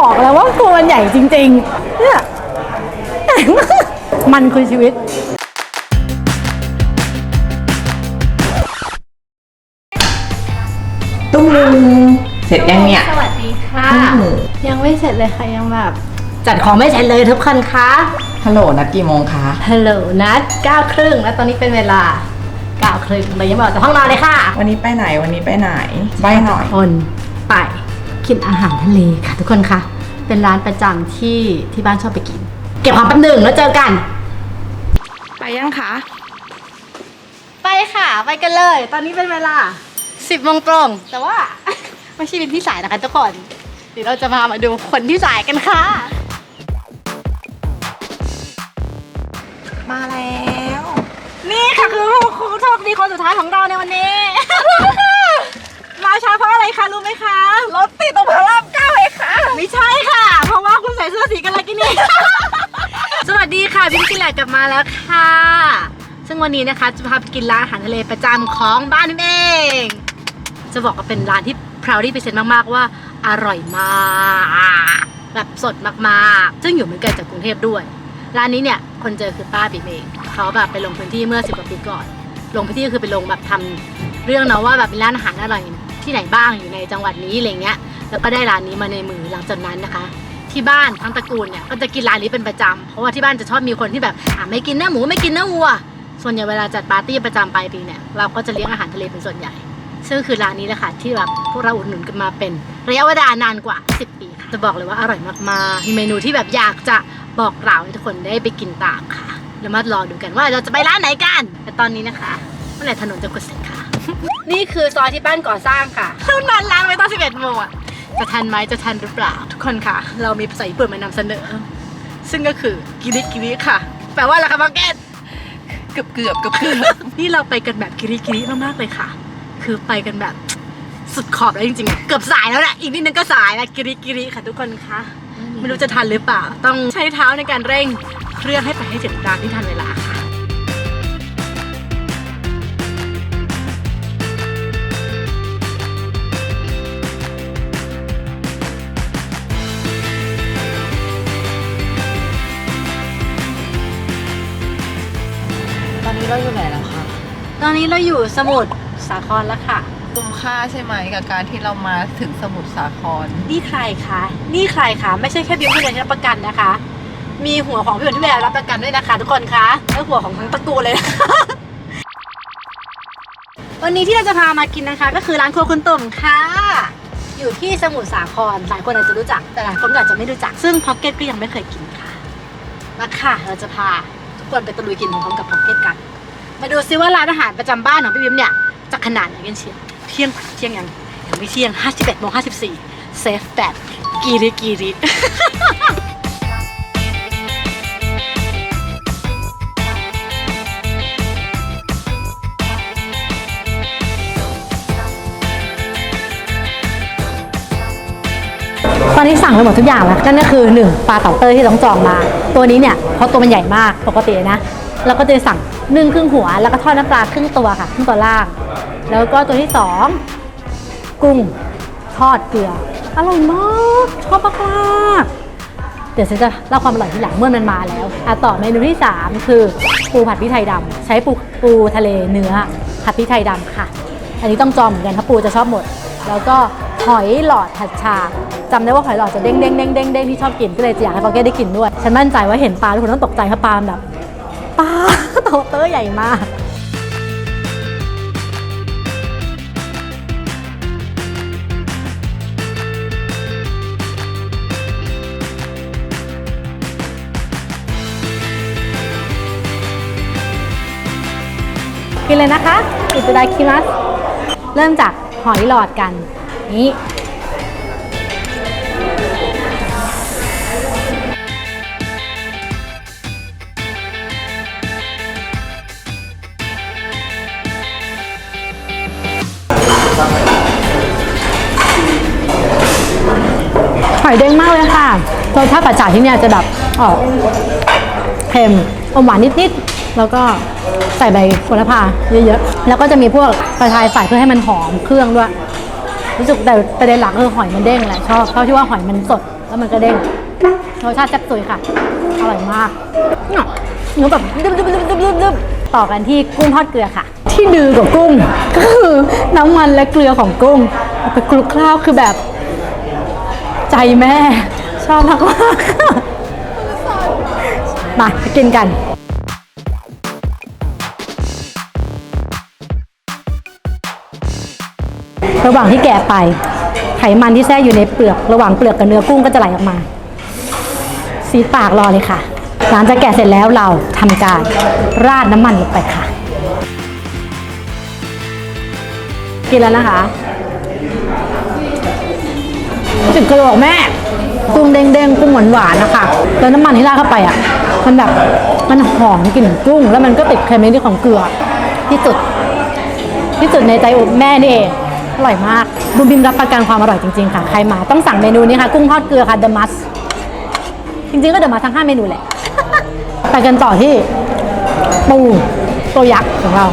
บอกแล้วว่าตัวมันใหญ่จริงๆ เนี่ย มันคือชีวิต ตุ้มนึงเสร็จยังเนี่ย สวัสดีค่ะ อืม ยังไม่เสร็จเลยค่ะ ยังแบบ จัดของไม่เสร็จเลยทุกคนคะฮัลโหลนัดกี่โมงคะฮัลโหลนัด9ครึ่งแล้วตอนนี้เป็นเวลา9ครึ่งเลยยังไม่ออกจากห้องนอนเลยค่ะวันนี้ไปไหนวันนี้ไปไหนใบหน่อยคนไป กินอาหารทะเลค่ะ ทุกคนคะ เป็นร้านประจำที่ที่บ้านชอบไปกิน เก็บของแป๊บหนึ่งแล้วเจอกัน ไปยังคะไปค่ะ ไปกันเลย ตอนนี้เป็นเวลา 10โมงตรง แต่ว่า ไม่ใช่เป็นที่สายนะคะทุกคนเดี๋ยวเราจะมามาดูคนที่สายกันค่ะ มาแล้ว นี่ค่ะคือผู้โชคดีคนสุดท้ายของเราในวันนี้มาช้าเพราะอะไรคะรู้ไหมคะ รถติดตรงพระรามเก้าเองค่ะ ไม่ใช่ค่ะ เพราะว่าคุณใส่เสื้อสีกันอะไรกินนี่ สวัสดีค่ะพิมพ์กินแหลกกลับมาแล้วค่ะ ซึ่งวันนี้นะคะจะพาไปกินร้านอาหารทะเลประจำของบ้านพิมเอง จะบอกว่าเป็นร้านที่ proud ที่เปอร์เซ็นต์มากๆว่าอร่อยมากแบบสดมากๆ ซึ่งอยู่ไม่ไกลจากกรุงเทพด้วย ร้านนี้เนี่ยคนเจอคือป้าปิ๊มเองเขาแบบไปลงพื้นที่เมื่อสิบกว่าปีก่อน ลงพื้นที่ก็คือไปลงแบบทำเรื่องเนาะว่าแบบเป็นร้านอาหารอร่อย ที่ไหนบ้างอยู่ในจังหวัดนี้อะไรเงี้ยแล้วก็ได้ร้านนี้มาในมือหลังจากนั้นนะคะ ที่บ้านทั้งตระกูลเนี่ยก็จะกินร้านนี้เป็นประจำเพราะว่าที่บ้านจะชอบมีคนที่แบบอะไม่กินเนื้อหมูไม่กินเนื้อวัว ส่วนใหญ่เวลาจัดปาร์ตี้ประจำปลายปีเนี่ยเราก็จะเลี้ยงอาหารทะเลเป็นส่วนใหญ่ ซึ่งคือร้านนี้แหละค่ะที่แบบพวกเราอุดหนุนกันมาเป็นระยะเวลานานกว่า 10 ปีค่ะจะบอกเลยว่าอร่อยมากๆมีเมนูที่แบบอยากจะบอกกล่าวให้ทุกคนได้ไปกินตามค่ะแล้วมารอดูกันว่าเราจะไปร้านไหนกันแต่ตอนนี้นะคะเมื่อไหร่ถนนจะกดเสร็จค่ะ นี่คือซอยที่บ้านก่อสร้างค่ะเท่านั้นร้านไว้ตอน11โมงอะจะทันไหมจะทันหรือเปล่าทุกคนค่ะ เรามีภาษาญี่ปุ่นมานำเสนอ ซึ่งก็คือกิริกิริค่ะ แปลว่าอะไรคะมาร์เก็ตเกือบเกือบเกือบเกือบนี่เราไปกันแบบกิริกิริมากๆเลยค่ะ คือไปกันแบบสุดขอบแล้วจริงๆ เกือบสายแล้วแหละ อีกนิดนึงก็สายแล้วกิริกิริค่ะทุกคนคะไม่รู้จะทันหรือเปล่า ต้องใช้เท้าในการเร่งเครื่องให้ไปให้ถึงร้านที่ทันเวลาค่ะ นนี้เราอยู่สมุทรสาครแล้วค่ะ คุ้มค่าใช่ไหมกับการที่เรามาถึงสมุทรสาคร นี่ใครคะนี่ใครคะไม่ใช่แค่บิวที่เดียวที่รับประกันนะคะ มีหัวของพี่หวนที่เดียวรับประกันด้วยนะคะ ทุกคนคะและหัวของทั้งตระกูลเลยนะคะวันนี้ที่เราจะพามากินนะคะ ก็คือร้านครัวคุณตุ่มค่ะ อยู่ที่สมุทรสาครหลายคนอาจจะรู้จักแต่หลายคนก็อาจจะไม่รู้จัก ซึ่งพ็อกเก็ตก็ยังไม่เคยกินค่ะมาค่ะเราจะพาทุกคนไปตะลุยกินพร้อมๆกับพ็อกเก็ตกัน มาดูซิว่าร้านอาหารประจำบ้านของพี่บิมเนี่ยจะขนาดไหนกันเชียวเที่ยงเที่ยงยังยังไม่เที่ยง51โมง54เซฟแบบกีริกีริ ตอนนี้สั่งไปหมดทุกอย่างแล้วนั่นก็คือ 1 ปลาเต่าเต้ยที่ต้องจองมา ตัวนี้เนี่ยเพราะตัวมันใหญ่มากปกตินะ เราก็จะสั่งนึ่งครึ่งหัว แล้วก็ทอดน้ำปลาครึ่งตัวค่ะครึ่งตัวล่าง แล้วก็ตัวที่สองกุ้งทอดเกลืออร่อยมากชอบมากๆเดี๋ยวฉันจะเล่าความอร่อยที่หลังเมื่อมันมาแล้วอะต่อเมนูที่ 3 คือปูผัดพริกไทยดำใช้ปูปูทะเลเนื้อผัดพริกไทยดำค่ะ อันนี้ต้องจองเหมือนกันถ้าปูจะชอบหมด แล้วก็หอยหลอดผัดชาจำได้ว่าหอยหลอดจะเด้งเด้งเด้งเด้งเด้งที่ชอบกินก็เลยจะอยากให้ปอเก้ได้กินด้วย ฉันมั่นใจว่าเห็นปลาทุกคนต้องตกใจเพราะปลาแบบ ปลาโตเตอร์ใหญ่มากกินเลยนะคะ อิตาดาคิมัส เริ่มจากหอยหลอดกัน นี้ อยเด้งมากเลยค่ะรสชาติปัจจาที่เนี่ยจะแบบออกเค็มอมหวานนิดๆ แล้วก็ใส่ใบโหระพาเยอะๆ แล้วก็จะมีพวกกระชายใส่เพื่อให้มันหอมเครื่องด้วย รู้สึกแต่ประเด็นหลักคือหอยมันเด้งแหละชอบชอบที่ว่าหอยมันสดแล้วมันก็เด้งรสชาติแซ่บสุยค่ะ อร่อยมากเนี่ยเนื้อแบบดึบดึบดึบดึบดึบดึบต่อกันที่กุ้งทอดเกลือค่ะ ที่ดือกับกุ้ง ก็คือน้ำมันและเกลือของกุ้งเอาไปคลุกเคล้าคือแบบ ใจแม่ ชอบมากมากๆมาไปกินกันระหว่างที่แกะไป ไขมันที่แทรกอยู่ในเปลือก ระหว่างเปลือกกับเนื้อกุ้งก็จะไหลออกมา สีปากรอเลยค่ะ หลังจากแกะเสร็จแล้วเราทำการราดน้ำมันลงไปค่ะ กินแล้วนะคะ ถึงกระโลกแม่กุ้งเด้งๆกุ้งหวานๆนะคะแล้วน้ำมันที่ราดเข้าไปอะ มันแบบมันหอมกลิ่นกุ้ง แล้วมันก็ติดเค็มนิดๆของเกลือที่สุด ที่สุดในใจอุแม่นี่เองอร่อยมากบุมบิมรับประกันความอร่อยจริงๆค่ะ ใครมาต้องสั่งเมนูนี้ค่ะ กุ้งทอดเกลือค่ะ The Must จริงๆก็เด e m มาทั้ง5เมนูแหละไปกันต่อที่ปูตัวยักษ์ของเรา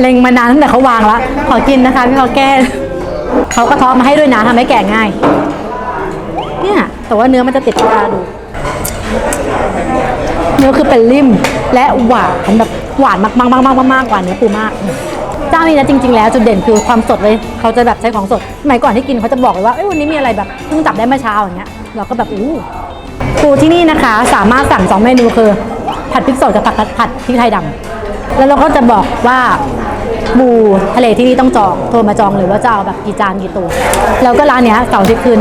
เล็งมานานตั้งแต่เขาวางแล้ว ขอกินนะคะพี่เขาแก้เขากระเทาะมาให้ด้วยนะทำให้แกะง่าย เนี่ยแต่ว่าเนื้อมันจะติดกระดูเนื้อคือเป็นริ่มและหวานแบบหวานมากมากมากมากมากกว่าเนื้อปูมากเจ้านี้นะจริง ๆ แล้วจุดเด่นคือความสดเลยเขาจะแบบใช้ของสดสมัยก่อนที่กินเขาจะบอกเลยว่าเอ้ยวันนี้มีอะไรแบบเพิ่งจับได้เมื่อเช้าอย่างเงี้ยเราก็แบบอู้ปูที่นี่นะคะ สามารถสั่งสองเมนูคือ ผัดพริกสดกับผัดผัดพริกไทยดำ แล้วเราก็จะบอกว่าปูทะเลที่นี่ต้องจองโทรมาจองเลยว่าจะเอาแบบกี่จานกี่ตัวแล้วก็ร้านเนี้ยเสาร์อาที่คืน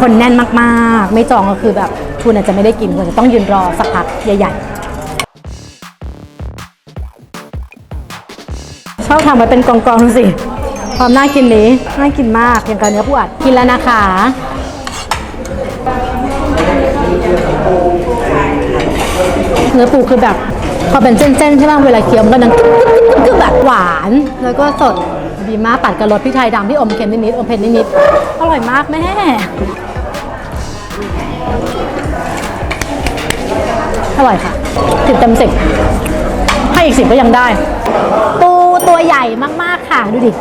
คนแน่นมากๆ ไม่จองก็คือแบบคุณอาจจะไม่ได้กินคุณจะต้องยืนรอสักพักใหญ่ๆชอบทำมาเป็นกองๆดูสิความน่ากินนี้น่ากินมากอย่างกับเนื้อผู้อัดกินแล้วนะคะเนื้อปูคือแบบ พอเป็นเส้นๆใช่ไหมเวลาเคี้ยวมันก็ดังกึ๊กกึ๊กแบบหวาน แล้วก็สดดีมากตัดกับรสพริกไทยดำที่อมเค็มนิดๆอมเผ็ดนิดๆอร่อยมากแม่อร่อยค่ะสิบเต็มสิบให้อีกสิบก็ยังได้ ปูตัวใหญ่มากๆค่ะดูดิ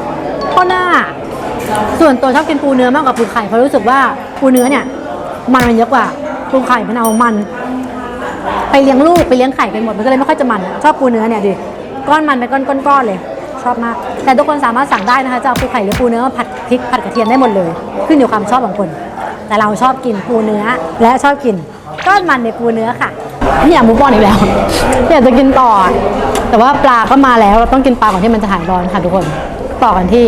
ข้อหน้า ส่วนตัวชอบกินปูเนื้อมากกว่าปูไข่เพราะรู้สึกว่าปูเนื้อเนี่ย มันมันเยอะกว่าปูไข่มันเอามัน ไปเลี้ยงลูกไปเลี้ยงไข่กันหมดมันก็เลยไม่ค่อยจะมัน ชอบปูเนื้อเนี่ยดิก้อนมันเป็นก้อนๆเลย ชอบมาก แต่ทุกคนสามารถสั่งได้นะคะจะเอาปูไข่หรือปูเนื้อมาผัดพริกผัดกระเทียมได้หมดเลย ขึ้นอยู่ความชอบของคน แต่เราชอบกินปูเนื้อและชอบกินก้อนมันในปูเนื้อค่ะนี่อยากมูฟออนอีกแล้วอยากจะกินต่อ แต่ว่าปลาก็มาแล้วเราต้องกินปลาก่อนที่มันจะหายร้อนค่ะทุกคนต่อกันที่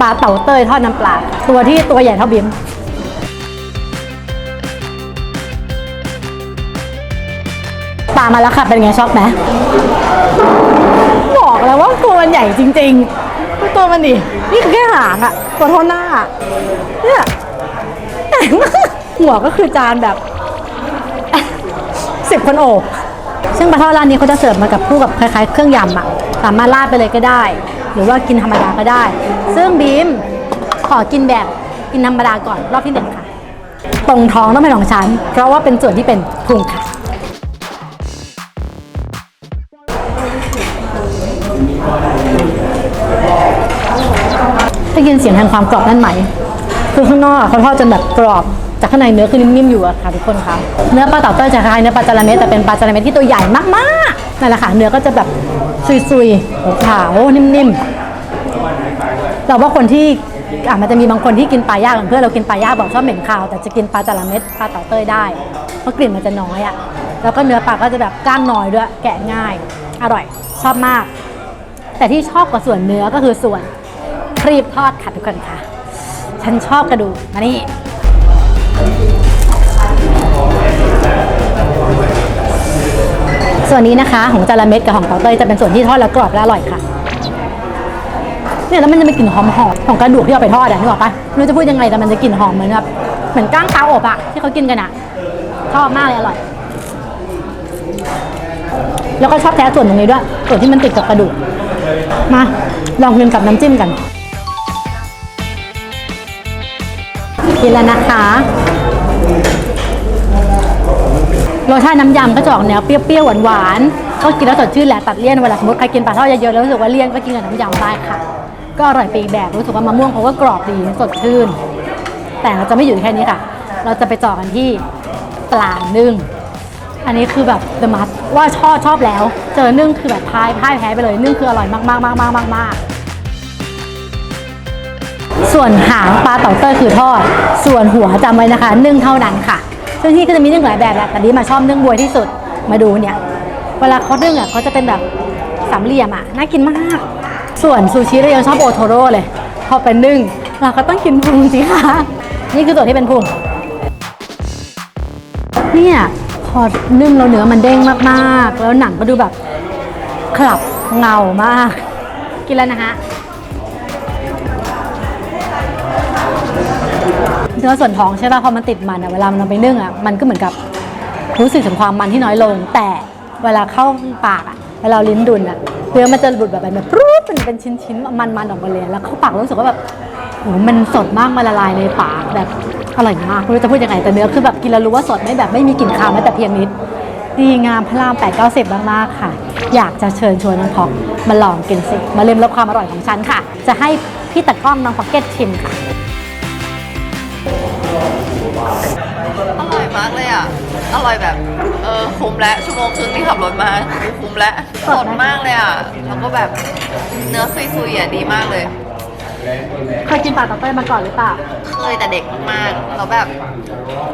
ปลาเต่าเต้ยทอดน้ำปลา ตัวที่ตัวใหญ่เท่าบิม ปลามาแล้วค่ะ เป็นไงชอกไหมบอกแล้วว่าตัวมันใหญ่จริงๆดูตัวมันดิ นี่คือแค่หางอะตัวเท่าหน้าอะเนี่ยหัวก็คือจานแบบสิบคนโอบ ซึ่งปลาทอดร้านนี้เขาจะเสิร์ฟมากับคู่กับคล้ายๆ เครื่องยำอะสามารถราดไปเลยก็ได้ หรือว่ากินธรรมดาก็ได้ ซึ่งบีมขอกินแบบกินธรรมดาก่อนรอบที่หนึ่งค่ะ ตรงท้องต้องเป็นของฉัน เพราะว่าเป็นส่วนที่เป็นพุงค่ะ ยินเสียงแห่งความกรอบนั่นไหม คือข้างนอกเขาทอดจนแบบกรอบจากข้างในเนื้อคือนิ่มๆอยู่อะค่ะทุกคนคะเนื้อปลาเต่าเต้ยจะคล้ายเนื้อปลาจระเม็ดแต่เป็นปลาจระเม็ดที่ตัวใหญ่มากๆนั่นแหละค่ะเนื้อก็จะแบบซุยๆขาวนิ่มๆเราว่าคนที่อะมันจะมีบางคนที่กินปลาย่างเพื่อนเรากินปลาย่างบอกชอบเหม็นคาวแต่จะกินปลาจระเม็ดปลาเต่าเต้ยได้เพราะกลิ่นมันจะน้อยอะแล้วก็เนื้อปลาก็จะแบบกล้างน้อยด้วยแกะง่าย อร่อยชอบมาก แต่ที่ชอบกว่าส่วนเนื้อก็คือส่วน ครีบทอดค่ะทุกคนค่ะ ฉันชอบกระดูกมานี่ส่วนนี้นะคะของจาระเม็ดกับของเตาเต้ยจะเป็นส่วนที่ทอดแล้วกรอบและอร่อยค่ะเนี่ยแล้วมันจะมีกลิ่นหอมหอมๆของกระดูกที่เอาไปทอดอะนึกออกปะไม่รู้จะพูดยังไงแต่มันจะกลิ่นหอมเหมือนแบบเหมือนก้างเตาอบอะที่เขากินกันอะชอบมากเลยอร่อย แล้วก็ชอบแท้ส่วนตรงนี้ด้วยส่วนที่มันติดกับกระดูกมาลองกินกับน้ำจิ้มกัน กินแล้วนะคะรสชาติน้ำยำก็จะออกแนวเปรี้ยวๆหวานๆก็กินแล้วสดชื่นแหละตัดเลี่ยนเวลาสมมติใครกินปลาทอดเยอะๆแล้วรู้สึกว่าเลี่ยนก็กินกับน้ำยำได้ค่ะ ก็อร่อยไปอีกแบบรู้สึกว่ามะม่วงเขาก็กรอบดีสดชื่น แต่เราจะไม่อยู่แค่นี้ค่ะ เราจะไปจาะกันที่ปลานึ่งอันนี้คือแบบ the must ว่าชอบชอบแล้ว เจอนึ่งคือแบบพายพ่ายแพ้ไปเลยนึ่งคืออร่อยมากมากมากมากมากมาก ส่วนหางปลาเต่าเต้ยคือทอด ส่วนหัวจำไว้นะคะ นึ่งเท่านั้นค่ะ ซึ่งที่ก็จะมีนึ่งหลายแบบแหละแต่นี้มาชอบนึ่งบวยที่สุดมาดูเนี่ย เวลาเขานึ่งอะเขาจะเป็นแบบสามเหลี่ยมอะน่ากินมาก ส่วนซูชิเรายังชอบโอโทโร่เลย พอเป็นนึ่งเราก็ต้องกินพุงสิคะนี่คือส่วนที่เป็นพุงเนี่ยพอนึ่งแล้วเนื้อมันเด้งมากๆ แล้วหนังก็ดูแบบขลับเงามาก กินแล้วนะฮะ เนื้อส่วนท้องใช่ป่ะพอมันติดมันอะเวลามันเอาไปนึ่งอะมันก็เหมือนกับรู้สึกถึงความมันที่น้อยลง แต่เวลาเข้าปากอะเวลาลิ้นดุนอะเนื้อมันจะหลุดแบบแบบปรู๊ดเป็นเป็นชิ้นๆมันๆออกมาเลยแล้วเข้าปากรู้สึกว่าแบบโหมันสดมากมันละลายในปากแบบอร่อยมากไม่รู้จะพูดยังไงแต่เนื้อคือแบบกินแล้วรู้ว่าสดไม่แบบไม่มีกลิ่นคาวแม้แต่เพียงนิดดีงามพระราม8 9 0มากๆค่ะ อยากจะเชิญชวนน้องพอกมาลองกินสิมาลืมรสความอร่อยของฉันค่ะ จะให้พี่ตะกล้องน้องพ็อกเก็ตชิมค่ะ อร่อยมากเลยอะ อร่อยแบบ เออคุ้มแล้วชั่วโมงครึ่งที่ขับรถมาคุ้มแล้วสสดดไหมมากเลยอะ แล้วก็แบบเนื้อซุยๆอะดีมากเลย เคยกินปลาเต่าเต้ยมาก่อนหรือเปล่า เคยแต่เด็กมากๆแล้วแบบ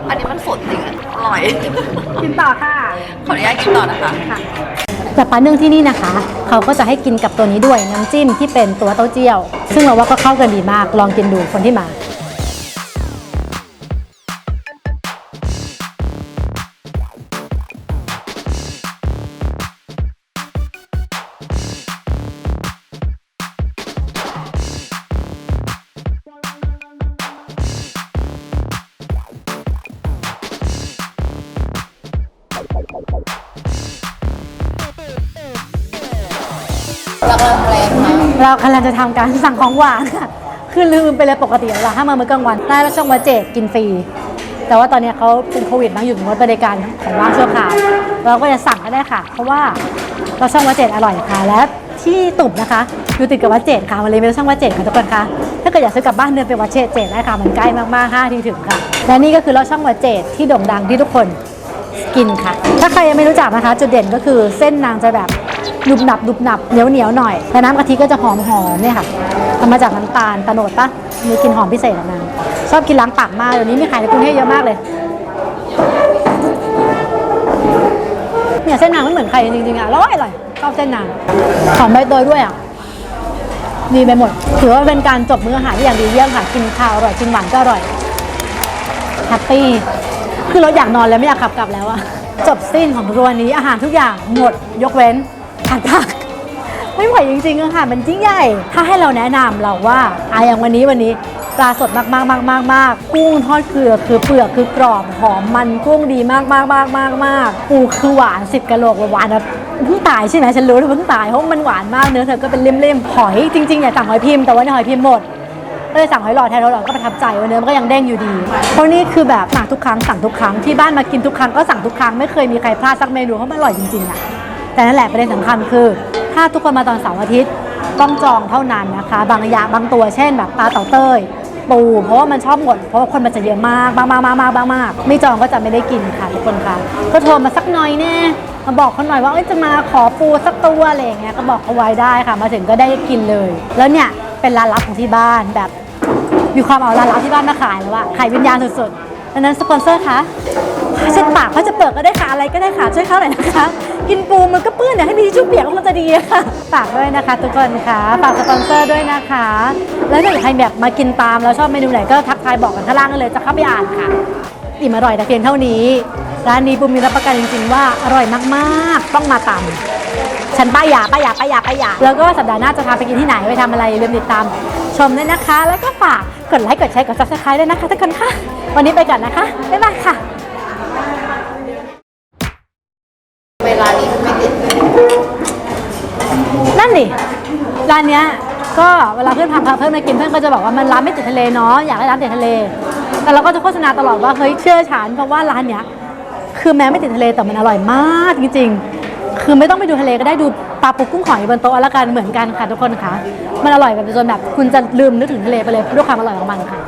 อันนี้มันสดจริงอะอร่อย กินต่อค่ะขออนุญาตกินต่อนะคะแต่ปลาเนื่องที่นี่นะคะ เขาก็จะให้กินกับตัวนี้ด้วยน้ำจิ้มที่เป็นตัวเต้าเจี้ยว ซึ่งเราว่าก็เข้ากันดีมากลองกินดูคนที่มา เรากำลังจะทำการสั่งของหวานค่ะ คือลืมไปเลยปกติเวลาถ้ามามื้อกลางวันได้แล้วช่องวัดเจดกินฟรี แต่ว่าตอนนี้เขาเป็นโควิดบ้งอยู่งดบริการของว่างชั่วคราว เราก็จะสั่งก็ได้ค่ะ เพราะว่าเราช่องวัดเจดอร่อยค่ะ และที่ตุบนะคะอยู่ติดกับวัดเจดค่ะมาเลยเป็นช่องวัดเจดค่ะทุกคนค่ะ ถ้าเกิดอยากซื้อกลับบ้านเดินไปวัดเจดเจดได้ค่ะ มันใกล้มากๆ5ที่ถึงค่ะ และนี่ก็คือเราช่องวัดเจดที่โด่งดังที่ทุกคนกินค่ะ ถ้าใครยังไม่รู้จักนะคะ จุดเด่นก็คือเส้นนางจะแบบ หนุบหนับหนุบหนับเหนียวเหนียวหน่อยแต่น้ำกะทิก็จะหอมหอมเนี่ยค่ะทำมาจากน้ำตาลตะโนดปะมีกลิ่นหอมพิเศษนางชอบกินล้างปากมากเดี๋ยวนี้มีขายในกรุงเทพเยอะมากเลยเนี่ยเส้นนางไม่เหมือนใครจริงๆอะร่อยอร่อยชอบเส้นนางหอมใบเตยด้วยอะดีไปหมด ถือว่าเป็นการจบมื้ออาหารที่อย่างดีเยี่ยมค่ะกินข้าวอร่อยกินหวานก็อร่อยแฮปปี้คือเราอยากนอนแล้วไม่อยากขับกลับแล้วอะจบสิ้นของรัวนี้อาหารทุกอย่างหมดยกเว้น อารทักไม่ไหวจริงๆอาหารมันยิ่งใหญ่ ถ้าให้เราแนะนำเราว่าอะอย่างวันนี้วันนี้ปลาสดมากมากมากมากมากกุ้งทอดเกลือคือเปลือกคือกรอบหอมมันกุ้งดีมากมากมากมากมากปูคือหวานสิบกะโหลกหวานแบบเพิ่งตายใช่ไหมฉันรู้ว่าเพิ่งตายเพราะมันหวานมากเนื้อเธอก็เป็นเล่มๆหอยจริงๆอยากสั่งหอยพิมพ์แต่ว่าในหอยพิมพ์หมดก็เลยสั่งหอยหลอดแทนหอยหลอดก็ประทับใจว่าเนื้อมันก็ยังเด้งอยู่ดี เพราะนี่คือแบบมาทุกครั้งสั่งทุกครั้งที่บ้านมากินทุกครั้งก็สั่งทุกครั้งไม่เคยมีใครพลาดสักเมนูเพราะมันอร่อยจริงๆอะ แต่นั่นแหละประเด็นสำคัญคือ ถ้าทุกคนมาตอนเสาร์อาทิตย์ต้องจองเท่านั้นนะคะ บางอย่างบางตัวเช่นแบบปลาเต่าเต้ย ปู เพราะว่ามันชอบหมด เพราะว่าคนมันจะเยอะมากมากมากมากมากมากมากไม่จองก็จะไม่ได้กินค่ะทุกคนค่ะก็โทรมาสักหน่อยแน่มาบอกเขาหน่อยว่าเอ้ยจะมาขอปูสักตัวอะไรอย่างเงี้ยก็บอกเขาไว้ได้ค่ะ มาถึงก็ได้กินเลย แล้วเนี่ยเป็นร้านลับของที่บ้านแบบมีความเอาร้านลับที่บ้านมาขายแล้วอะขายวิญญาณสุดๆดังนั้นสปอนเซอร์คะ เช็ดปากผ้าจะเปิดก็ได้ค่ะอะไรก็ได้ค่ะช่วยเขาหน่อยนะคะ กินปูมันก็เปื้อนเดี๋ยให้มีทิชชู่เปียกก็คงจะดีค่ะฝากด้วยนะคะ ทุกคนค่ะฝากสปอนเซอร์ด้วยนะคะ แล้วถ้าใครแบบมากินตามแล้วชอบเมนูไหนก็ทักทายบอกกันข้างล่างกันเลยจะเข้าไปอ่านค่ะอิ่มอร่อยแต่เพียงเท่านี้ร้านนี้ปูมีรับประกันจริงๆว่าอร่อยมากๆ ต้องมาตามฉันป้ายาป้ายาป้ายาป้ายาแล้วก็สัปดาห์หน้าจะพาไปกินที่ไหนไปทำอะไรอย่าลืมติดตาม ชมด้วยนะคะ แล้วก็ฝากกดไลค์กดแชร์กด subscribe ด้วยนะคะทุกคนค่ะ วันนี้ไปก่อนนะคะ บ๊ายบายค่ะ ร้านเนี้ยก็เวลาเพื่อนพาเพื่อนมากินเพื่อนก็จะบอกว่ามันร้านไม่ติดทะเลเนาะอยากให้ร้านติดทะเล แต่เราก็จะโฆษณาตลอดว่าเฮ้ยเชื่อฉันเพราะว่าร้านเนี้ยคือแม้ไม่ติดทะเลแต่มันอร่อยมากจริงๆ คือไม่ต้องไปดูทะเลก็ได้ดูปลาปูกุ้งหอยบนโต๊ะละกันเหมือนกันค่ะทุกคนค่ะ มันอร่อยแบบจนแบบคุณจะลืมนึกถึงทะเลไปเลยด้วยความอร่อยของมันค่ะ